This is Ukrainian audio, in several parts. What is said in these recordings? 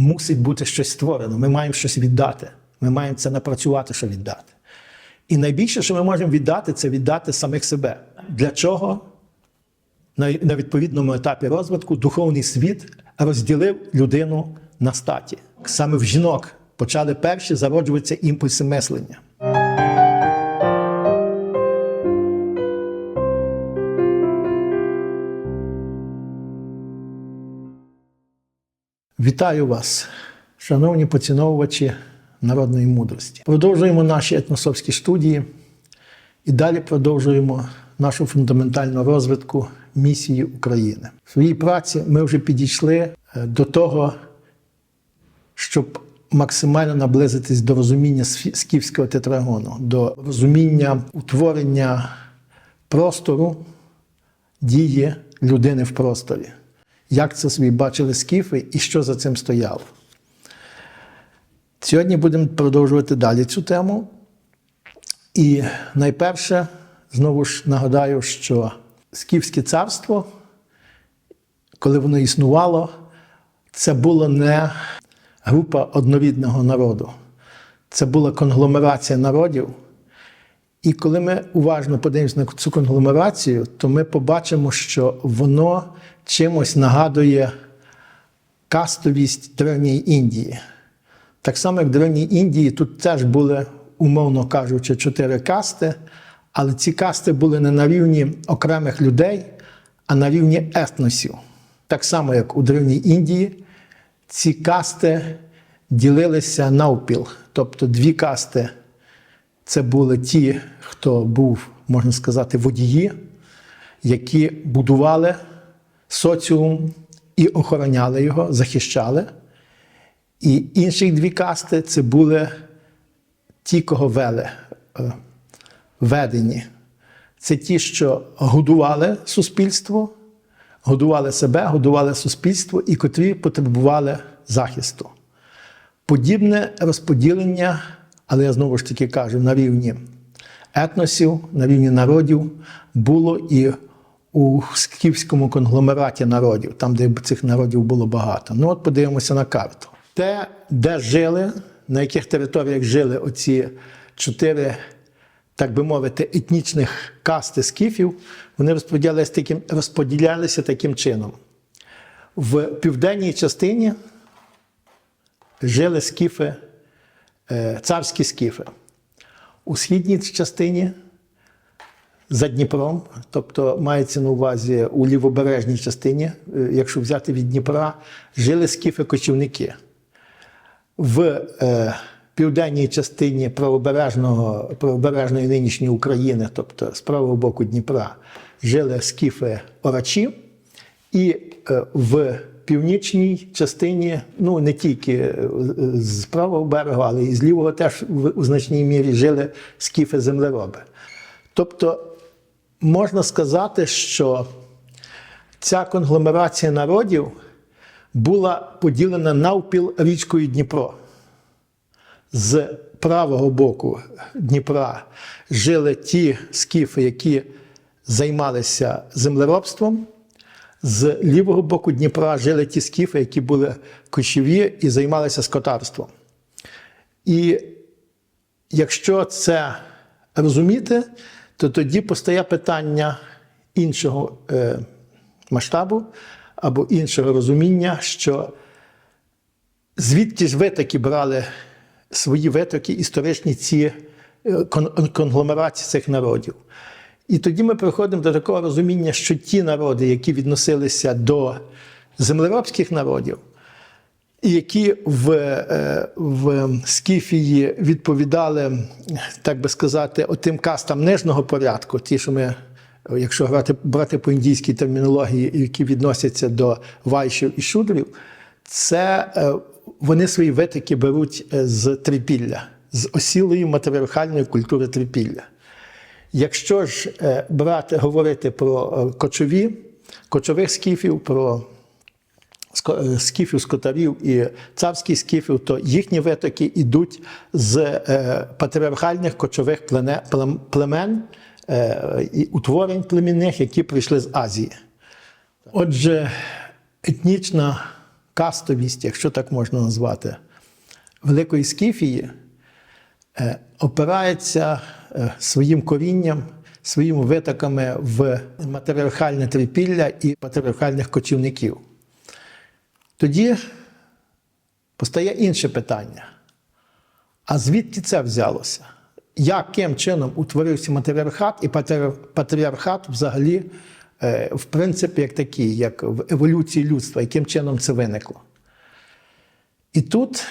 мусить бути щось створено. Ми маємо щось віддати. Ми маємо це напрацювати, що віддати. І найбільше, що ми можемо віддати, це віддати самих себе. Для чого на, відповідному етапі розвитку духовний світ розділив людину на статі. Саме в жінок почали перші зароджуватися імпульси мислення. Вітаю вас, шановні поціновувачі народної мудрості. Продовжуємо наші етносовські студії і далі продовжуємо нашу фундаментальну розвитку місії України. В своїй праці ми вже підійшли е, до того, щоб максимально наблизитись до розуміння скіфського тетрагону, до розуміння утворення простору дії людини в просторі. Як це собі бачили скіфи і що за цим стояло. Сьогодні будемо продовжувати далі цю тему. І найперше, знову ж нагадаю, що Скіфське царство, коли воно існувало, це було не група однорідного народу, це була конгломерація народів. І коли ми уважно подивимося на цю конгломерацію, то ми побачимо, що воно чимось нагадує кастовість Древньої Індії. Так само, як в Древній Індії, тут теж були, умовно кажучи, чотири касти, але ці касти були не на рівні окремих людей, а на рівні етносів. Так само, як у Древній Індії, ці касти ділилися навпіл. Тобто дві касти це були ті, хто був, можна сказати, водії, які будували соціум і охороняли його, захищали. І інші дві касти це були ті, кого вели, е, ведені. Це ті, що годували суспільство, годували себе, годували суспільство і котрі потребували захисту. Подібне розподілення, але я знову ж таки кажу, на рівні етносів, на рівні народів було і у скіфському конгломераті народів, там, де цих народів було багато. Ну, от подивимося на карту. Те, де жили, на яких територіях жили оці чотири, так би мовити, етнічних касти скіфів, вони розподілялися таким, розподілялися таким чином. В південній частині жили скіфи, царські скіфи. У східній частині за Дніпром, тобто мається на увазі у лівобережній частині, е, якщо взяти від Дніпра, жили скіфи-кочівники. В е, південній частині правобережного, правобережної нинішньої України, тобто з правого боку Дніпра, жили скіфи-орачі, і е, в північній частині, ну не тільки е, з правого берегу, але і з лівого теж у значній мірі жили скіфи-землероби. Тобто можна сказати, що ця конгломерація народів була поділена навпіл річкою Дніпро. З правого боку Дніпра жили ті скіфи, які займалися землеробством. З лівого боку Дніпра жили ті скіфи, які були кочіві і займалися скотарством. І якщо це розуміти, то тоді постає питання іншого е, масштабу або іншого розуміння, що звідки ж ви таки брали свої витоки історичні ці е, конгломерації цих народів. І тоді ми приходимо до такого розуміння, що ті народи, які відносилися до землеробських народів, які в, е, в Скіфії відповідали, так би сказати, отим кастам нижнього порядку, ті, що ми, якщо брати, брати по індійській термінології, які відносяться до вайшів і шудрів, це е, вони свої витоки беруть е, з трипілля, з осілої матріархальної культури трипілля. Якщо ж е, брати, говорити про е, кочові, кочових скіфів, про е, скіфів, скотарів і царських скіфів, то їхні витоки йдуть з патріархальних кочових племен і утворень племінних, які прийшли з Азії. Отже, етнічна кастовість, якщо так можна назвати, Великої Скіфії опирається своїм корінням, своїми витоками в матріархальне трипілля і патріархальних кочівників. Тоді постає інше питання. А звідки це взялося? Яким чином утворився матріархат і патріархат взагалі, е, в принципі, як такий, як в еволюції людства, яким чином це виникло? І тут,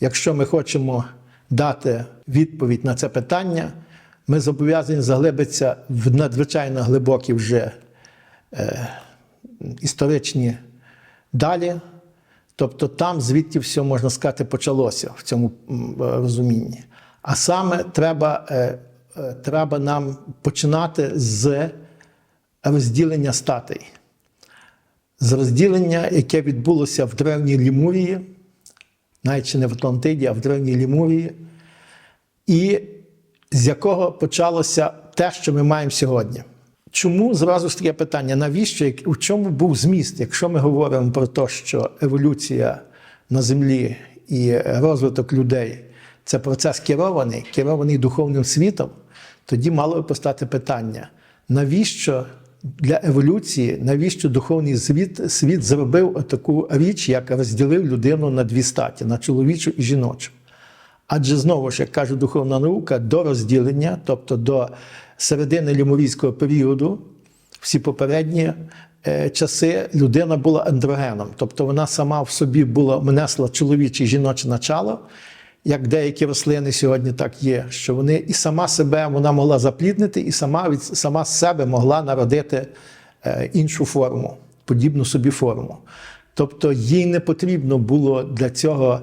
якщо ми хочемо дати відповідь на це питання, ми зобов'язані заглибитися в надзвичайно глибокі вже е, історичні далі. Тобто там, звідки все, можна сказати, почалося в цьому розумінні. А саме треба, е, е, треба нам починати з розділення статей. З розділення, яке відбулося в Древній Лімурії, навіть ще не в Атлантиді, а в Древній Лімурії, і з якого почалося те, що ми маємо сьогодні. Чому зразу таке питання? Навіщо? У чому був зміст, якщо ми говоримо про те, що еволюція на землі і розвиток людей це процес керований, керований духовним світом, тоді мало би постати питання: навіщо для еволюції, навіщо духовний світ, світ зробив таку річ, як розділив людину на дві статі на чоловічу і жіночу? Адже знову ж, як каже духовна наука, до розділення, тобто до середини лімурійського періоду, всі попередні е, часи людина була андрогеном, тобто вона сама в собі була несла чоловіче і жіноче начало, як деякі рослини сьогодні так є, що вони і сама себе вона могла запліднити, і сама від сама себе могла народити е, іншу форму, подібну собі форму. Тобто їй не потрібно було для цього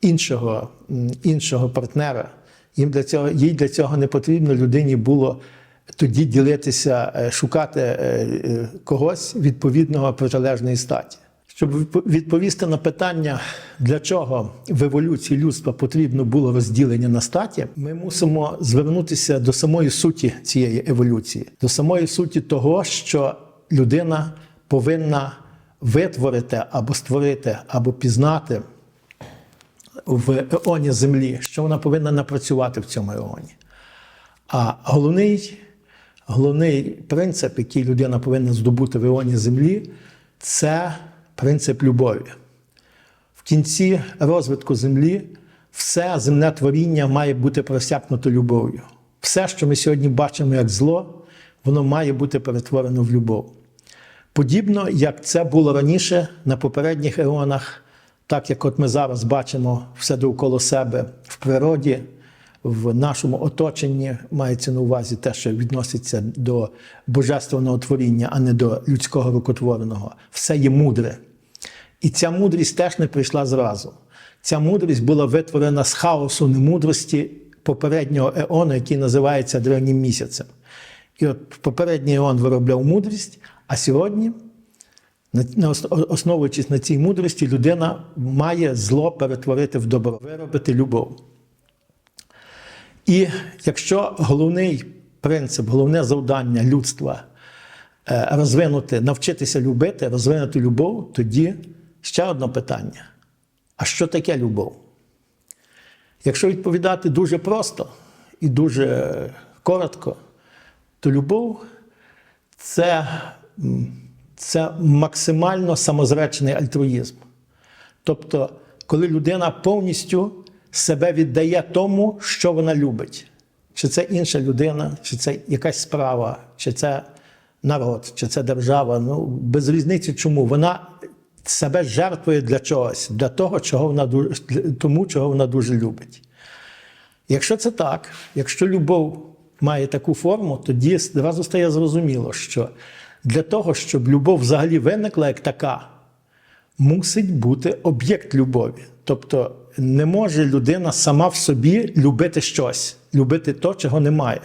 іншого, іншого партнера. Їм для цього, їй для цього не потрібно людині було тоді ділитися, е, шукати е, когось відповідного протилежної статі. Щоб відповісти на питання, для чого в еволюції людства потрібно було розділення на статі, ми мусимо звернутися до самої суті цієї еволюції, до самої суті того, що людина повинна витворити або створити, або пізнати в еоні землі, що вона повинна напрацювати в цьому еоні. А головний, головний принцип, який людина повинна здобути в еоні землі, це принцип любові. В кінці розвитку землі все земне творіння має бути просякнуто любов'ю. Все, що ми сьогодні бачимо як зло, воно має бути перетворено в любов. Подібно, як це було раніше на попередніх еонах, так як от ми зараз бачимо все довкола себе в природі, в нашому оточенні, мається на увазі те, що відноситься до божественного творіння, а не до людського рукотвореного. Все є мудре. І ця мудрість теж не прийшла зразу. Ця мудрість була витворена з хаосу немудрості попереднього еону, який називається древнім місяцем. І от попередній еон виробляв мудрість, а сьогодні, основуючись на цій мудрості, людина має зло перетворити в добро, виробити любов. І якщо головний принцип, головне завдання людства е, розвинути, навчитися любити, розвинути любов, тоді ще одне питання: а що таке любов? Якщо відповідати дуже просто і дуже коротко, то любов це, це максимально самозречений альтруїзм. Тобто, коли людина повністю себе віддає тому, що вона любить. Чи це інша людина, чи це якась справа, чи це народ, чи це держава. Ну, без різниці чому. Вона себе жертвує для чогось, для того, чого вона дуже, тому, чого вона дуже любить. Якщо це так, якщо любов має таку форму, тоді одразу стає зрозуміло, що для того, щоб любов взагалі виникла як така, мусить бути об'єкт любові. Тобто не може людина сама в собі любити щось, любити то, чого немає.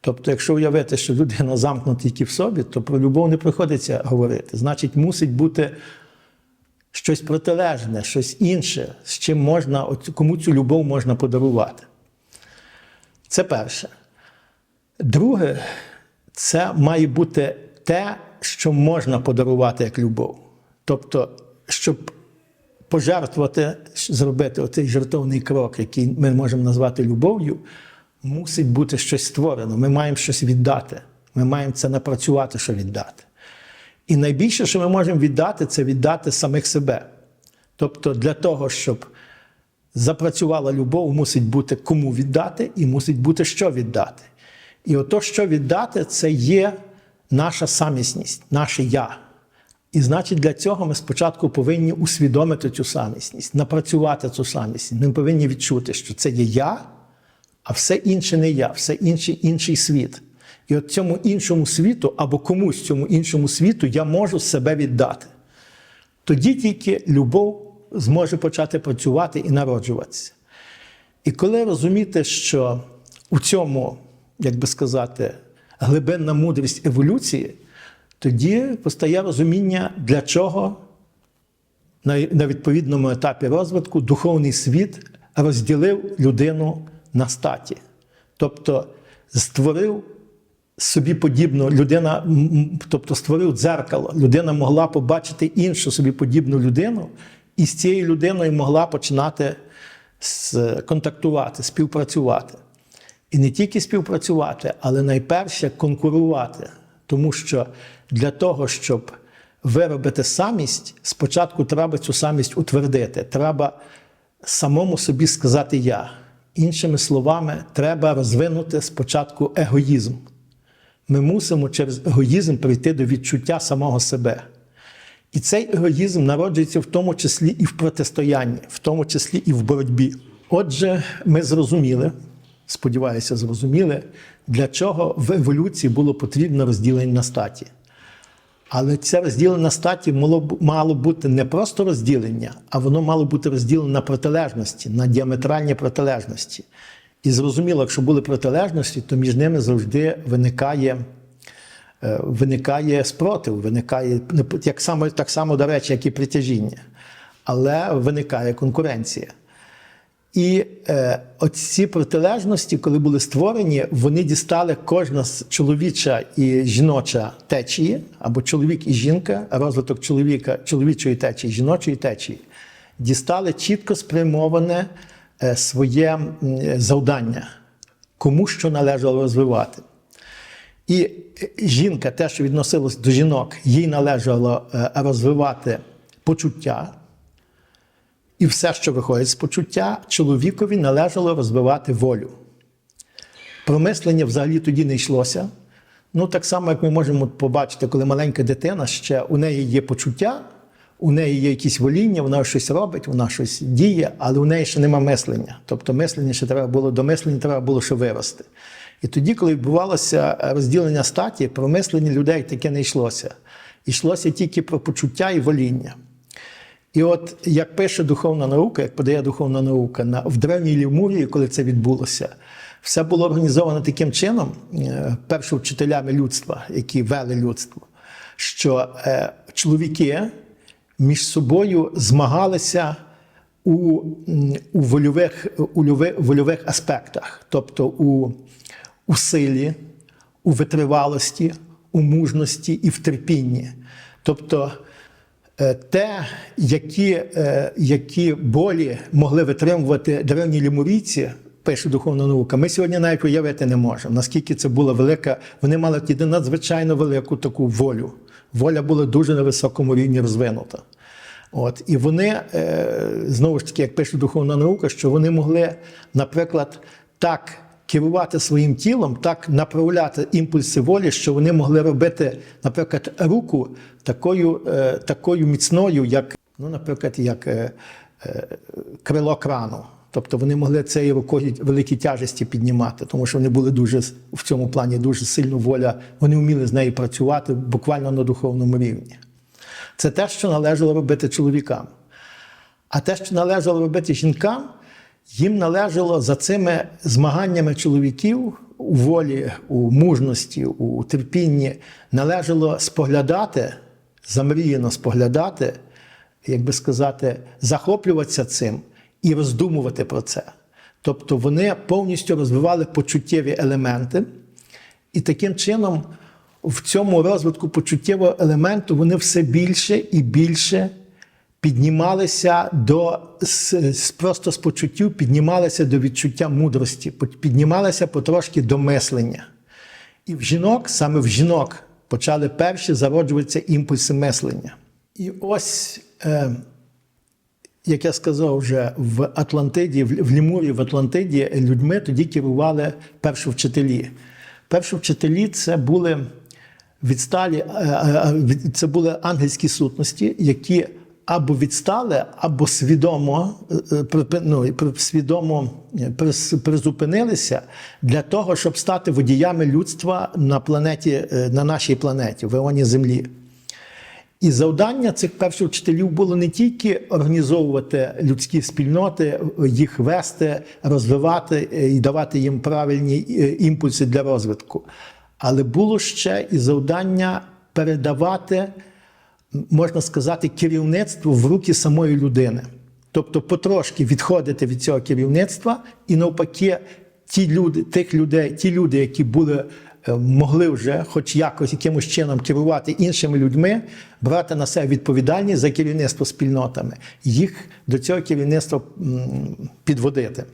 Тобто, якщо уявити, що людина замкнута тільки в собі, то про любов не приходиться говорити. Значить, мусить бути щось протилежне, щось інше, з чим можна, кому цю любов можна подарувати. Це перше. Друге, це має бути те, що можна подарувати як любов. Тобто щоб пожертвувати, зробити оцей жертовний крок, який ми можемо назвати любов'ю, мусить бути щось створено. Ми маємо щось віддати. Ми маємо це напрацювати, що віддати. І найбільше, що ми можемо віддати, це віддати самих себе. Тобто, для того, щоб запрацювала любов, мусить бути кому віддати, і мусить бути що віддати. І ото, що віддати, це є наша самісність, наше я. І значить, для цього ми спочатку повинні усвідомити цю самісність, напрацювати цю самісність. Ми повинні відчути, що це є я, а все інше не я, все інше інший світ. І от цьому іншому світу або комусь цьому іншому світу я можу себе віддати. Тоді тільки любов зможе почати працювати і народжуватися. І коли розуміти, що у цьому, як би сказати, глибинна мудрість еволюції, тоді постає розуміння, для чого на, на відповідному етапі розвитку духовний світ розділив людину на статі. Тобто створив собі подібну людина, тобто створив дзеркало. Людина могла побачити іншу собі подібну людину, і з цією людиною могла починати контактувати, співпрацювати. І не тільки співпрацювати, але найперше конкурувати. Тому що для того, щоб виробити самість, спочатку треба цю самість утвердити. Треба самому собі сказати я. Іншими словами, треба розвинути спочатку егоїзм. Ми мусимо через егоїзм прийти до відчуття самого себе. І цей егоїзм народжується в тому числі і в протистоянні, в тому числі і в боротьбі. Отже, ми зрозуміли, сподіваюся, зрозуміли, для чого в еволюції було потрібно розділення на статі. Але це розділення на статі мало, бути не просто розділення, а воно мало бути розділено на протилежності, на діаметральні протилежності. І зрозуміло, якщо були протилежності, то між ними завжди виникає, е, виникає спротив, виникає як само, так само, до речі, як і притяжіння. Але виникає конкуренція. І е, оці протилежності, коли були створені, вони дістали кожна з чоловіча і жіноча течії, або чоловік і жінка, розвиток чоловіка, чоловічої течії, жіночої течії, дістали чітко спрямоване своє завдання, кому що належало розвивати. І е, жінка, те, що відносилось до жінок, їй належало е, розвивати почуття. І все, що виходить з почуття, чоловікові належало розвивати волю. Про мислення взагалі тоді не йшлося. Ну, так само, як ми можемо побачити, коли маленька дитина ще у неї є почуття, у неї є якісь воління, вона щось робить, вона щось діє, але у неї ще нема мислення. Тобто мислення ще треба було до мислення, треба було ще вирости. І тоді, коли відбувалося розділення статі, про мислення людей таке не йшлося. Йшлося тільки про почуття і воління. І от як пише духовна наука, як подає духовна наука, на, в древній Лівмурії, коли це відбулося, все було організовано таким чином, е, перше вчителями людства, які вели людство, що е, чоловіки між собою змагалися у, у, вольових, у вольових аспектах, тобто у, у силі, у витривалості, у мужності і в терпінні. Тобто Е, те, які, е, які болі могли витримувати древні лімурійці, пише духовна наука, ми сьогодні навіть уявити не можемо. Наскільки це була велика, вони мали тоді надзвичайно велику таку волю. Воля була дуже на високому рівні розвинута. От, і вони, е, знову ж таки, як пише духовна наука, що вони могли, наприклад, так керувати своїм тілом, так направляти імпульси волі, що вони могли робити, наприклад, руку такою, е, такою міцною, як, ну, наприклад, як е, крило крану. Тобто вони могли цією рукою великі тяжесті піднімати, тому що вони були дуже в цьому плані дуже сильно воля. Вони вміли з нею працювати буквально на духовному рівні. Це те, що належало робити чоловікам. А те, що належало робити жінкам, їм належало за цими змаганнями чоловіків у волі, у мужності, у терпінні, належало споглядати, замріяно споглядати, як би сказати, захоплюватися цим і роздумувати про це. Тобто вони повністю розвивали почуттєві елементи, і таким чином в цьому розвитку почуттєвого елементу вони все більше і більше піднімалися до просто з почуттів, піднімалися до відчуття мудрості, піднімалися потрошки до мислення. І в жінок, саме в жінок, почали перші зароджуватися імпульси мислення. І ось, е, як я сказав вже, в Атлантиді, в Лімурі, в Атлантиді людьми тоді керували першовчителі. Першовчителі це були відсталі, е, е, від- це були ангельські сутності, які або відстали, або свідомо, е, е, ну, свідомо е, призупинилися для того, щоб стати водіями людства на планеті, е, на нашій планеті, в еоні Землі. І завдання цих перших вчителів було не тільки організовувати людські спільноти, їх вести, розвивати е, і давати їм правильні е, імпульси для розвитку, але було ще і завдання передавати, можна сказати, керівництво в руки самої людини. Тобто потрошки відходити від цього керівництва, і навпаки, ті люди, тих людей, ті люди, які були, могли вже, хоч якось якимось чином керувати іншими людьми, брати на себе відповідальність за керівництво спільнотами, їх до цього керівництва підводити.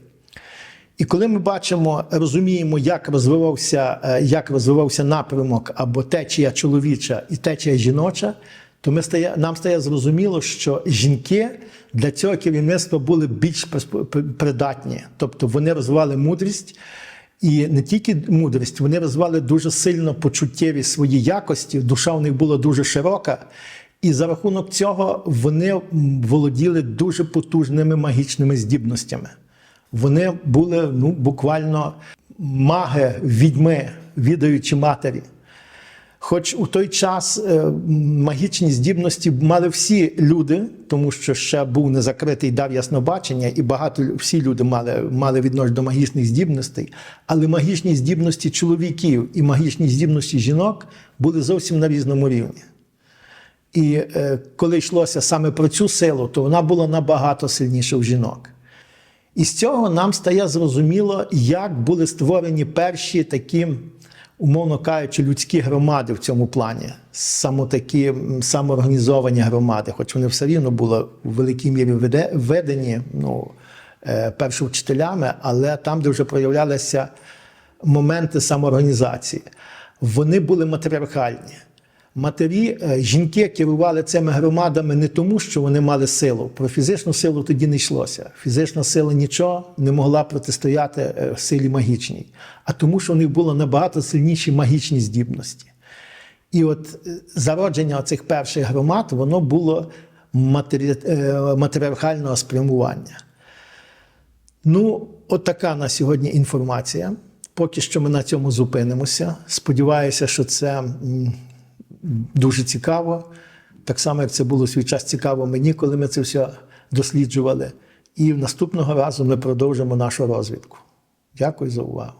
І коли ми бачимо, розуміємо, як розвивався, е, як розвивався напрямок або течія чоловіча і течія жіноча, то ми стає, нам стає зрозуміло, що жінки для цього керівництва були більш придатні. Тобто вони розвивали мудрість. І не тільки мудрість, вони розвивали дуже сильно почуттєві свої якості, душа у них була дуже широка, і за рахунок цього вони володіли дуже потужними магічними здібностями. Вони були ну, буквально маги, відьми, відаючі матері. Хоч у той час е, магічні здібності мали всі люди, тому що ще був незакритий дар яснобачення, і багато всі люди мали, мали відношення до магічних здібностей, але магічні здібності чоловіків і магічні здібності жінок були зовсім на різному рівні. І е, коли йшлося саме про цю силу, то вона була набагато сильніша у жінок. І з цього нам стає зрозуміло, як були створені перші такі, умовно кажучи, людські громади в цьому плані. Саме такі самоорганізовані громади, хоч вони все рівно були в великій мірі веде- введені ну, е, першовчителями, але там, де вже проявлялися моменти самоорганізації, вони були матріархальні. Матері, е, жінки керували цими громадами не тому, що вони мали силу. Про фізичну силу тоді не йшлося. Фізична сила нічого не могла протистояти е, силі магічній, а тому, що у них було набагато сильніші магічні здібності. І от е, зародження цих перших громад воно було матері... матріархального спрямування. Ну, от на сьогодні інформація. Поки що ми на цьому зупинимося. Сподіваюся, що це дуже цікаво. Так само, як це було в свій час цікаво мені, коли ми це все досліджували. І наступного разу ми продовжимо нашу розвідку. Дякую за увагу.